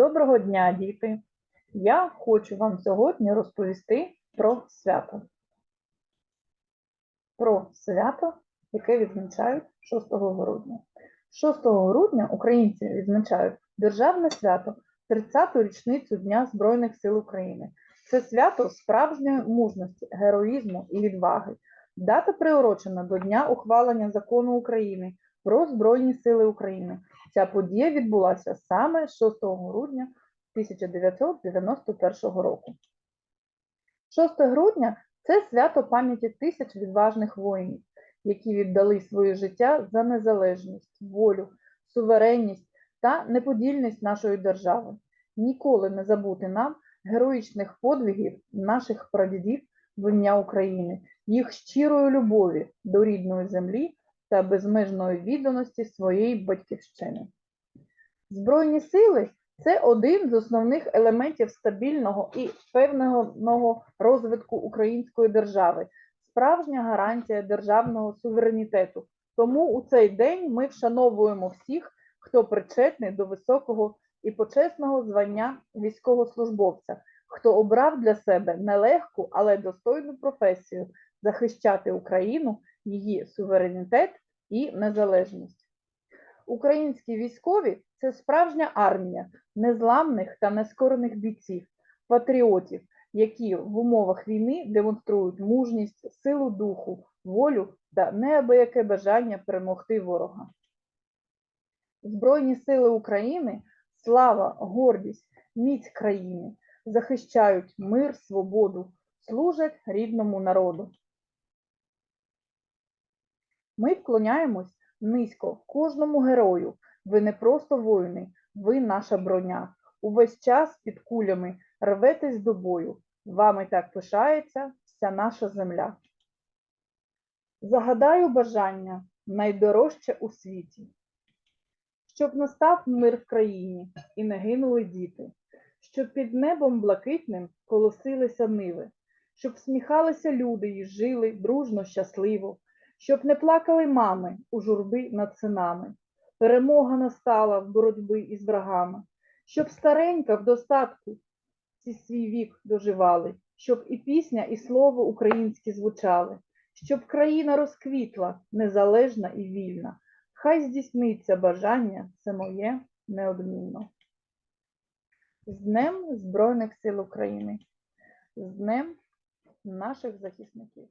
Доброго дня, діти! Я хочу вам сьогодні розповісти про свято. Про свято, яке відзначають 6 грудня. 6 грудня українці відзначають Державне свято 30-ту річницю Дня Збройних сил України. Це свято справжньої мужності, героїзму і відваги. Дата приурочена до Дня ухвалення закону України про Збройні Сили України. Ця подія відбулася саме 6 грудня 1991 року. 6 грудня це свято пам'яті тисяч відважних воїнів, які віддали своє життя за незалежність, волю, суверенність та неподільність нашої держави. Ніколи не забути нам героїчних подвигів наших прадідів в ім'я України, їх щирої любові до рідної землі та безмежної відданості своєї батьківщини. Збройні сили це один з основних елементів стабільного і впевненого розвитку української держави, справжня гарантія державного суверенітету. Тому у цей день ми вшановуємо всіх, хто причетний до високого і почесного звання військовослужбовця, хто обрав для себе нелегку, але достойну професію захищати Україну, її суверенітет і незалежність. Українські військові це справжня армія незламних та нескорених бійців, патріотів, які в умовах війни демонструють мужність, силу духу, волю та неабияке бажання перемогти ворога. Збройні сили України, слава, гордість, міць країни захищають мир, свободу, служать рідному народу. Ми вклоняємось низько кожному герою. Ви не просто воїни, ви наша броня. Увесь час під кулями рветесь до бою. Вами так пишається вся наша земля. Загадаю бажання найдорожче у світі, щоб настав мир в країні і не гинули діти, щоб під небом блакитним колосилися ниви, щоб всміхалися люди і жили дружно, щасливо, щоб не плакали мами у журби над синами. Перемога настала в боротьбі із врагами, щоб старенька в достатку ці свій вік доживали, щоб і пісня, і слово українські звучали, щоб країна розквітла, незалежна і вільна. Хай здійсниться бажання, це моє неодмінно. З Днем Збройних сил України, з Днем наших захисників.